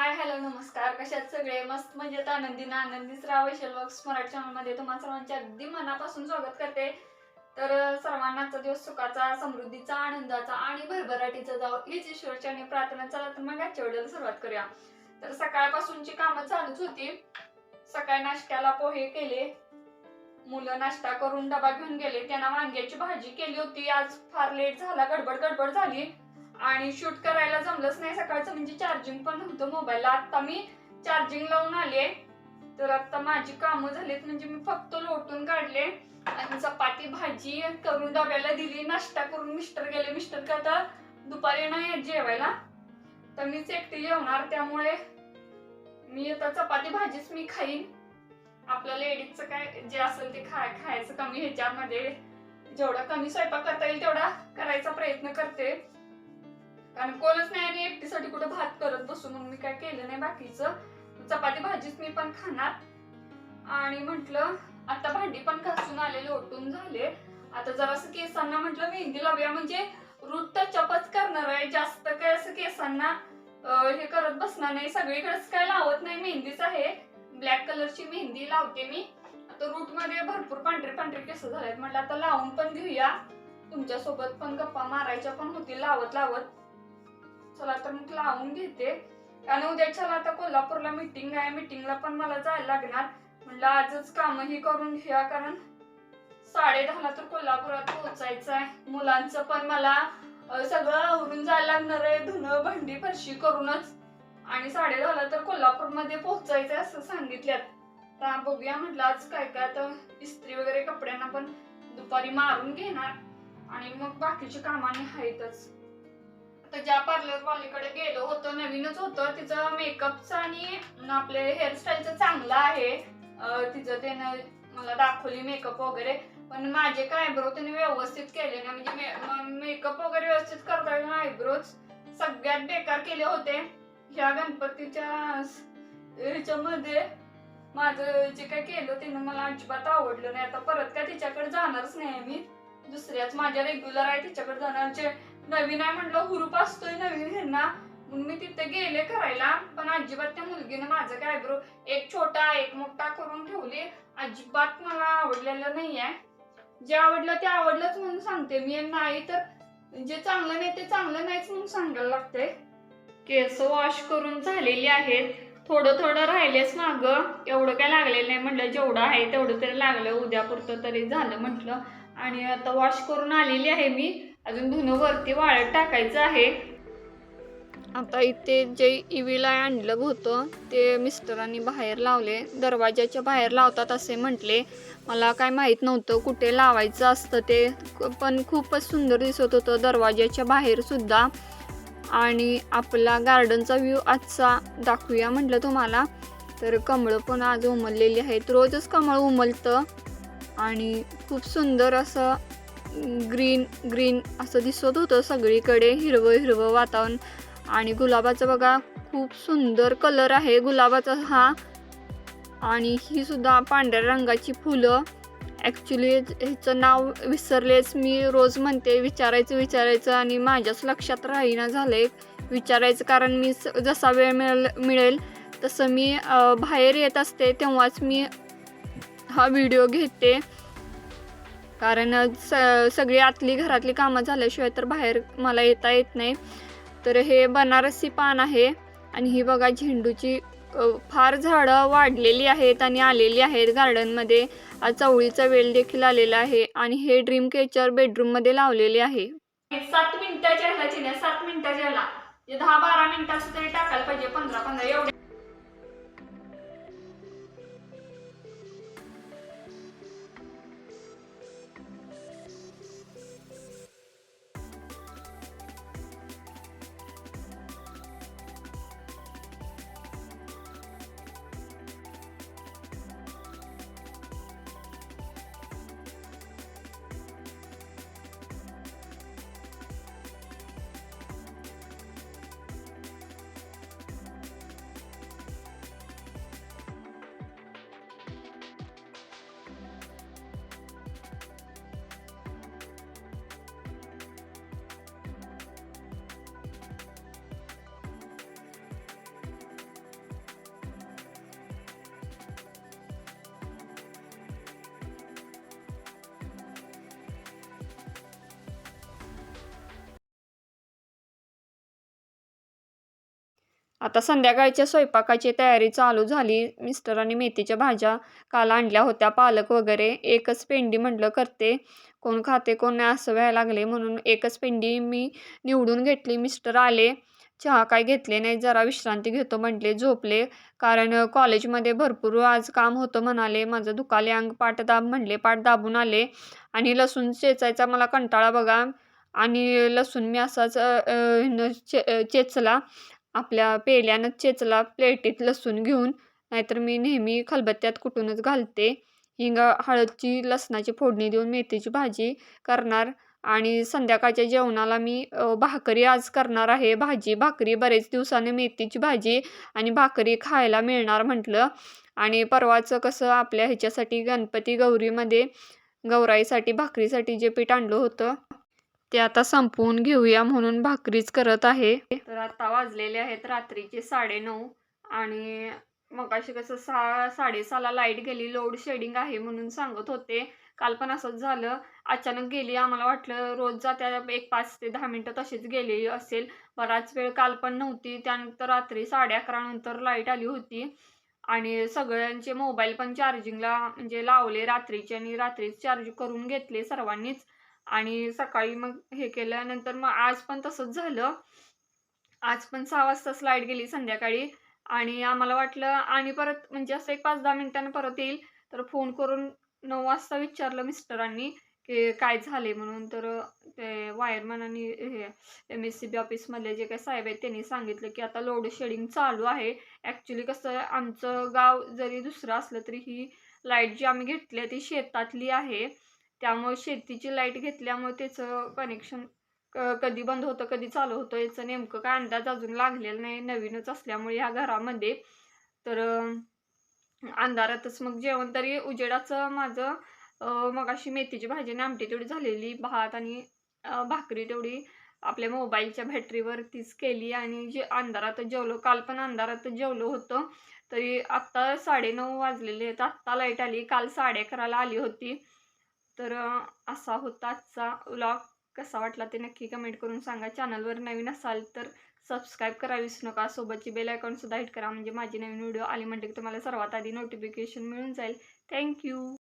Hi hello नमस्कार. कशात सगळे? मस्त म्हणजे आनंदी ना आनंदी राव वैशल वक्स मराठी चॅनलमध्ये तुम्हा सर्वांचे अगदी मनापासून स्वागत करते. तर सर्वांनाचा सर्वांना आजचा दिवस सुखाचा समृद्धीचा आनंदाचा आणि भरभराटीचा जाव हीच ईश्वरची आणि प्रार्थना. चला तर मग आजच्या वेळेला सुरुवात करूया. तर सकाळपासूनची कामं चालूच होती. सकाळी नाश्त्याला पोहे केले. मुलं नाश्ता करून डबा घेऊन गेले. त्यांना वांग्याची भाजी केली होती. आज फार लेट झाला. गडबड गडबड झाली. आणि शूट करायला जमलंच नाही सकाळचं म्हणजे चार्जिंग पण नव्हतं मोबाईलला आता मी चार्जिंग लावून आले. तर आता माझी कामं झालीत म्हणजे मी फक्त लोटून काढले. आणि चपाती भाजी करून डब्याला दिली. नाश्ता करून मिस्टर गेले. मिस्टर का आता दुपारी नाही जेवायला. तर मीच एकटी जेवणार त्यामुळे मी आता चपाती भाजीच मी खाईन. आपल्या लेडीजचं काय जे असेल ते खाय खायचं कमी ह्याच्यामध्ये. जेवढा कमी स्वयंपाक करता येईल तेवढा करायचा प्रयत्न करते. कारण कोणच नाही आणि एकटीसाठी कुठं भात करत बसू म्हणून मी काय केलं नाही बाकीचं. चपाती भाजीच मी पण खाणार. आणि म्हंटल आता भांडी पण घासून आले लोटून झाले. आता जरा केसांना म्हटलं मेहंदी लावूया. म्हणजे रूट चपच करणार आहे. जास्त काय असं केसांना हे करत बसणार नाही. सगळीकडेच काय लावत नाही. मेहंदीच आहे. ब्लॅक कलरची मेहंदी लावते मी. आता रूटमध्ये भरपूर पांढरे पांढरे केस झालेत. म्हटलं आता लावून पण घेऊया. तुमच्यासोबत पण गप्पा मारायच्या पण होतील. लावत लावत. चला तर मग लावून घेते. आणि उद्या चला आता कोल्हापूरला मीटिंग आहे. मीटिंगला पण मला जायला लागणार. म्हणलं आजच कामही करून घ्या कारण साडे दहाला तर कोल्हापुरात पोहोचायचं आहे. मुलांचं पण मला सगळं आवरून जायला लागणार आहे. धुणं भांडी फरशी करूनच. आणि साडे दहाला तर कोल्हापूरमध्ये पोहोचायचं असं सांगितल्यात. तर बघूया म्हटलं आज काय काय आता इस्त्री वगैरे कपड्यांना पण दुपारी मारून घेणार. आणि मग बाकीची कामाने आहेतच तर ज्या पार्लर वालीकडे गेलो होतो नवीनच होतं तिचं मेकअपचं आणि आपले हेअरस्टाईलचं चांगलं आहे. तिचं त्यानं मला दाखवली मेकअप वगैरे. पण माझे काय आयब्रो त्याने व्यवस्थित केले ना म्हणजे मेकअप वगैरे व्यवस्थित करता येईल आयब्रोज सगळ्यात बेकार केले होते. ह्या गणपतीच्या ह्याच्यामध्ये माझं जे काय केलं तिनं मला अजिबात आवडलं नाही. आता परत काय तिच्याकडे जाणारच नाही मी. दुसऱ्याच माझ्या रेग्युलर आहे तिच्याकडे जाणार. जे नवीन आहे म्हटलं हुरूप असतोय नवीन ह्यांना. म्हणून मी तिथे गेले करायला पण अजिबात त्या मुलगीनं माझं काय आयब्रो एक छोटा एक मोठा करून ठेवली. अजिबात मला आवडलेलं नाहीये. जे आवडलं ते आवडलंच म्हणून सांगते मी. नाही तर जे चांगलं नाही ते चांगलं नाहीच म्हणून सांगायला लागते. केस वॉश करून झालेली आहेत. थोडं थोडं राहिलेच ग एवढं काय लागलेलं नाही म्हटलं. जेवढं आहे तेवढं तरी लागलं. उद्यापुरतं तरी झालं म्हटलं. आणि आता वॉश करून आलेली आहे मी. अजून धुणं वरती वाळत टाकायचं आहे. आता इथे जे इव्हीला आणलं होतं ते मिस्टरांनी बाहेर लावले. दरवाजाच्या बाहेर लावतात असे म्हटले. मला काय माहीत नव्हतं कुठे लावायचं असतं ते पण खूपच सुंदर दिसत होतं दरवाजाच्या बाहेरसुद्धा आणि आपला गार्डनचा व्ह्यू आजचा दाखवूया म्हटलं तुम्हाला. तर कमळं पण आज उमललेली आहेत. रोजच कमळ उमलतं. आणि खूप सुंदर असं ग्रीन ग्रीन असं दिसत होतं. सगळीकडे हिरवं हिरवं वातावरण. आणि गुलाबाचं बघा खूप सुंदर कलर आहे गुलाबाचा हा. आणि ही सुद्धा पांढऱ्या रंगाची फुलं. ॲक्च्युली ह्याचं नाव विसरलेच मी. रोज म्हणते विचारायचं विचारायचं आणि माझ्याच लक्षात राहीना झालंय. विचारायचं कारण मी स- जसा वेळ मिळेल मिळेल तसं मी बाहेर येत असते तेव्हाच मी हा व्हिडिओ घेते. कारण स सगळी आतली घरातली कामं झाल्याशिवाय तर बाहेर मला येता येत नाही. तर हे बनारसी पान आहे आणि ही बघा झेंडूची फार झाडं वाढलेली आहेत आणि आलेली आहेत गार्डनमध्ये. आज चवळीचा वेल देखील आलेला आहे आणि हे ड्रीम केचर बेडरूममध्ये लावलेले आहे. सात मिनिटाच्या ह्याला सात मिनिटाच्या ह्याला दहा बारा मिनिटाचं तरी टाकायला पाहिजे पंधरा पंधरा. एवढे आता संध्याकाळच्या स्वयंपाकाची तयारी चालू झाली. मिस्टरांनी मेथीच्या भाज्या काल आणल्या होत्या. पालक वगैरे एकच पेंडी म्हटलं करते. कोण खाते कोण नाही असं व्हायला लागले. म्हणून एकच पेंडी मी निवडून घेतली. मिस्टर आले. चहा काय घेतले नाही जरा विश्रांती घेतो म्हटले. झोपले. कारण कॉलेजमध्ये भरपूर आज काम होतं म्हणाले. माझं दुखाले अंग पाठ दाब म्हणले पाठ दाबून आले. आणि लसूण चेचायचा मला कंटाळा बघा. आणि लसूण मी असाच चे चेचला. आपल्या पेल्यानं चेचला प्लेटीत लसूण घेऊन नाहीतर मी नेहमी खलबत्त्यात कुटूनच घालते. हिंग हळदची लसणाची फोडणी देऊन मेथीची भाजी करणार आणि संध्याकाळच्या जेवणाला मी भाकरी आज करणार आहे. भाजी भाकरी बरेच दिवसाने मेथीची भाजी आणि भाकरी खायला मिळणार म्हटलं. आणि परवाचं कसं आपल्या ह्याच्यासाठी गणपती गौरीमध्ये गौराईसाठी भाकरीसाठी जे पीठ आणलं होतं ते आता संपवून घेऊया म्हणून भाकरीच करत आहे. तर आता वाजलेले आहेत रात्रीचे साडेनऊ आणि मग अशी कसं सहा साडेसहाला लाइट गेली लोड शेडिंग आहे म्हणून सांगत होते. काल पण असंच झालं. अचानक गेली आम्हाला वाटलं रोज जात्या एक पाच ते दहा मिनटं तशीच गेली असेल. बराच वेळ काल पण नव्हती त्यानंतर रात्री साडे अकरा नंतर लाइट आली होती. आणि सगळ्यांचे मोबाईल पण चार्जिंगला म्हणजे लावले रात्रीचे आणि रात्रीच चार्ज करून घेतले सर्वांनीच. आणि सकाळी मग हे केल्यानंतर मग आज पण तसंच झालं. आज पण सहा वाजताच लाइट गेली संध्याकाळी आणि आम्हाला वाटलं आणि परत म्हणजे असं एक पाच दहा मिनिटानं परत येईल. तर फोन करून नऊ वाजता विचारलं मिस्टरांनी की काय झाले म्हणून. तर ते वायरमॅन आणि हे एम एस सी बी ऑफिसमधले जे काही साहेब आहेत त्यांनी सांगितलं की आता लोड शेडिंग चालू आहे. ॲक्च्युली कसं आमचं गाव जरी दुसरं असलं तरी ही लाइट जी आम्ही घेतली आहे ती शेतातली आहे. त्यामुळे शेतीची लाइट घेतल्यामुळे त्याचं कनेक्शन क कधी बंद होतं कधी चालू होतं याचं नेमकं काय अंदाज अजून लागलेला नाही. नवीनच असल्यामुळे ह्या घरामध्ये. तर अंधारातच मग जेवण तरी उजेडाचं माझं मग अशी मेथीची भाजी आणि आमटी तेवढी झालेली. भात आणि भाकरी तेवढी आपल्या मोबाईलच्या बॅटरीवरतीच केली आणि जे अंधारातच जेवलो काल पण अंधारातच जेवलो होतं. तरी आत्ता साडेनऊ वाजलेले आहेत. आत्ता लाइट आली. काल साडे अकराला आली होती. तर असा होता आजचा व्लॉग कसा वाटला ते नक्की कमेंट करून सांगा. चॅनलवर नवीन असाल तर सबस्क्राईब करा. विसरू नका. सोबतची बेल आयकॉनसुद्धा हिट करा. म्हणजे माझी नवीन व्हिडिओ आली म्हणजे की तुम्हाला सर्वात आधी नोटिफिकेशन मिळून जाईल. थँक्यू